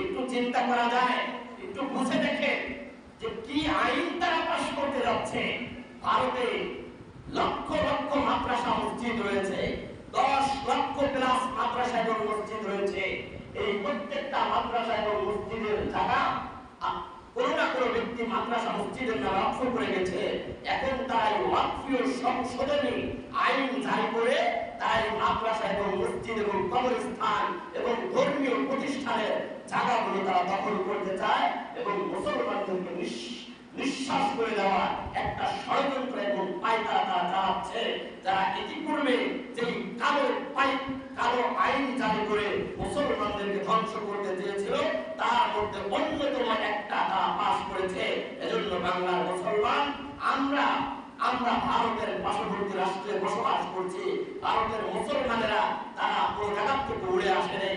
একটু চিন্তা করা যায়, একটু বুঝে দেখেন যে কি আইন তারা পাশ করতে যাচ্ছে। ভারতে লক্ষ লক্ষ মাদ্রাসা মসজিদ রয়েছে, দশ লক্ষ প্লাস মাদ্রাসা এবং মসজিদ রয়েছে। এই প্রত্যেকটা মাদ্রাসা এবং মসজিদের জায়গা কোনো না কোনো ব্যক্তি মাদ্রাসা মসজিদের নামে অক্ষ করে গেছে। এখন তাই ওয়াকফীয় সংশোধনী আইন জারি করে তাই মাদ্রাসা এবং মসজিদ এবং কবরস্থান এবং ধর্মীয় প্রতিষ্ঠানের জায়গাগুলো তারা দখল করতে চায় এবং মুসলমানদেরকে নিঃশ্বাস করে দেওয়া একটা ষড়যন্ত্র এবং পায়তারা তারা চালাচ্ছে। যারা ইতিপূর্বে যেই কালো পাই, কালো আইন জারি করে মুসলমানদেরকে ধ্বংস করতে চেয়েছিল, তার মধ্যে অন্যতম একটা তারা পাশ করেছে। এজন্য বাংলার মুসলমান, আমরা আমরা ভারতের পার্শ্ববর্তী রাষ্ট্রে বসবাস করছি। ভারতের মুসলমানেরা তারা কোনো জায়গা থেকে উড়ে আসে নেই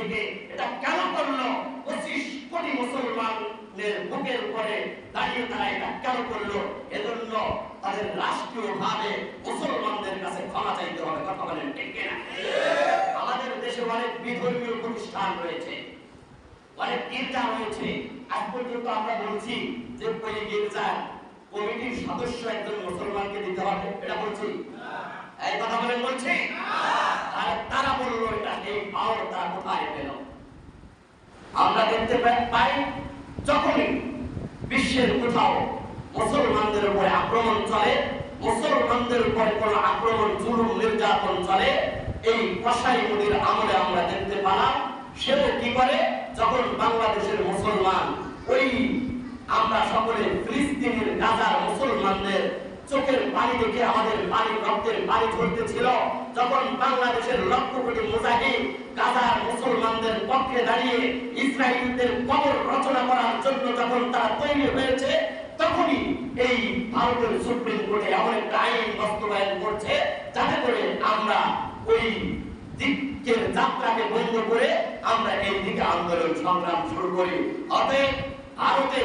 থেকে এটা কেন করল? পঁচিশ কোটি মুসলমানের বুকের দাঁড়িয়ে তারা এটা কেন করল? এজন্য তাদের মুসলমানদের কাছে ক্ষমা চাইতে হবে, কথা বলেন ঠিক আমাদের দেশে অনেক বিধর্মীয় প্রতিষ্ঠান রয়েছে, অনেক গির্জা রয়েছে। আজ পর্যন্ত আমরা বলছি যে ওই গির্জার কমিটির সদস্য একজন মুসলমানকে দিতে হবে, এটা বলছি। এই কথা বলেন বলছি? আর তারা বলল, এটা এই পাওয়ার তারা কোথায় পেল? আমরা দেখতে পাই যখনই বিশ্বের কোথাও মুসলমানদের উপরে আক্রমণ চলে, মুসলমানদের উপরে কোনো আক্রমণ, জুলুম, নির্যাতন চলে, এই কসাই মুদির আমলে আমরা দেখতে পেলাম সেও কি করে? যখন বাংলাদেশের মুসলমান, ওই আমরা সকলে ফিলিস্তিনের গাজার মুসলমানদের চোখের পানি দেখে আমাদের পানি রক্তের পানি ঝরতেছিল। যখন বাংলাদেশের লক্ষ কোটি মুজাহিদ গাজার মুসলমানদের পক্ষে দাঁড়িয়ে ইসরায়েলদের কবর রচনা করার জন্য যখন তারা তৈরি হয়েছে, তখনই এই ভারতের সুপ্রিম কোর্টে এমন একটা আইন বাস্তবায়ন করছে, যাতে করে আমরা ওই দিকের যাত্রাকে বন্ধ করে আমরা এই দিকে আন্দোলন সংগ্রাম শুরু করি। অতএব ভারতে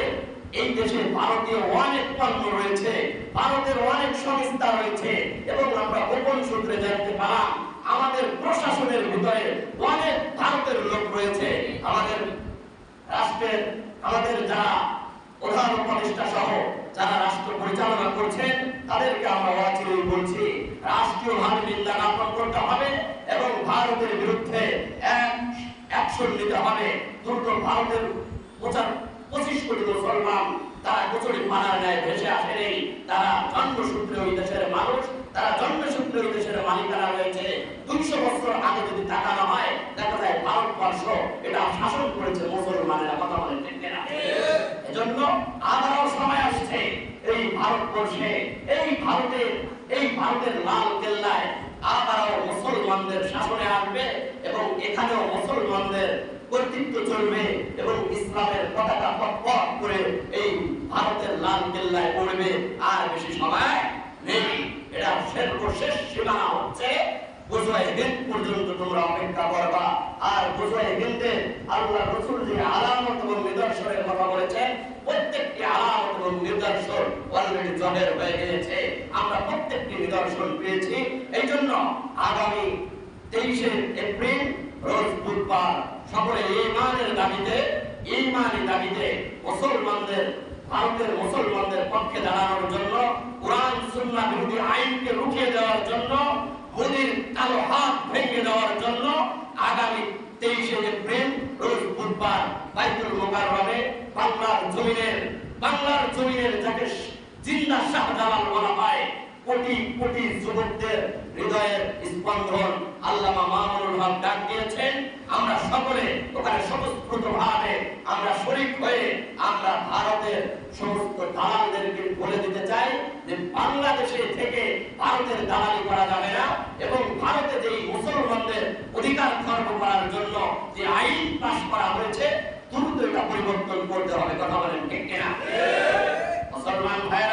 এই দেশে ভারতীয় অনেক পণ্য রয়েছে, ভারতের অনেক সংস্থা রয়েছে, এবং আমরা গোপন সূত্রে জানতে পারলাম, আমাদের প্রশাসনের ভিতরে অনেক ভারতের লোক রয়েছে। আমাদের রাষ্ট্রের, আমাদের যারা প্রধান উপদেষ্টা সহ যারা রাষ্ট্র পরিচালনা করছেন, তাদেরকে আমরা অচিরেই বলছি রাষ্ট্রীয়ভাবে নিন্দা জ্ঞাপন করতে হবে এবং ভারতের বিরুদ্ধে এক অ্যাকশন নিতে হবে। দ্রুত ভারতের প্রচার পঁচিশ কোটি মুসলমান তারা কচুরি পানার ন্যায় ভেসে আসেনি তারা জন্মসূত্রে ওই দেশের মানুষ, তারা জন্মসূত্রে ওই দেশের মালিকানা রয়েছে। দুইশো বছর আগে যদি তাকানো হয়, দেখা যায় ভারতবর্ষ এটা শাসন করেছে মুসলমানেরা, কথা বলেন ঠিক কিনা? এজন্য আবারও সময় আসছে এই ভারতবর্ষে, এই ভারতের এই ভারতের লাল কেল্লায় আবারও মুসলমানদের শাসনে আসবে এবং এখানেও মুসলমানদের কর্তৃত্ব চলবে এবং ইসলামের পতাকা পথ করে এই ভারতের লাল কেল্লায় পড়বে। আর বেশি সময় নেই। এটা সর্বশেষ সীমানা হচ্ছে বুঝাই দিন পর্যন্ত তোমরা অপেক্ষা করবা। আর বুঝাই দিনতে আল্লাহ রসুল যে আলামত এবং নিদর্শনের কথা বলেছেন, প্রত্যেকটি আলামত এবং নিদর্শন অলরেডি জনের হয়ে গিয়েছে। আমরা প্রত্যেকটি নিদর্শন পেয়েছি। এই জন্য আগামী তেইশে এপ্রিল, রোজ বুধবার সকলে ইমানের দাবিতে ইমানি দাবিতে মুসলমানদের, ভারতের মুসলমানদের পক্ষে দাঁড়ানোর জন্য, কোরআন, সুন্নাহ বিরোধী আইনকে রুখিয়ে দেওয়ার জন্য, মোদীর কালো হাত ভেঙে দেওয়ার জন্য আগামী তেইশে এপ্রিল, রোজ বুধবার বাইতুল মোকাররমে বাংলার জমিনের বাংলার জমিনের যাকে জিন্দা শাহজালাল বলা হয় কোটি কোটি যুবকদের হৃদয়ের স্পন্দন আল্লামা মামুনুল হক ডাক দিয়েছেন, আমরা সকলে ওখানে স্বতঃস্ফূর্ত ভাবে আমরা শরিক হয়ে আমরা ভারতের সমস্ত দালালদেরকে বলে দিতে চাই যে বাংলাদেশে থেকে ভারতের দালালি করা যাবে না এবং ভারতে যেই মুসলমানদের অধিকার খর্ব করার জন্য যে আইন পাশ করা হয়েছে, দ্রুত এটা পরিবর্তন করতে হবে, কথা বলেন ঠিক কিনা? মুসলমান ভাইরা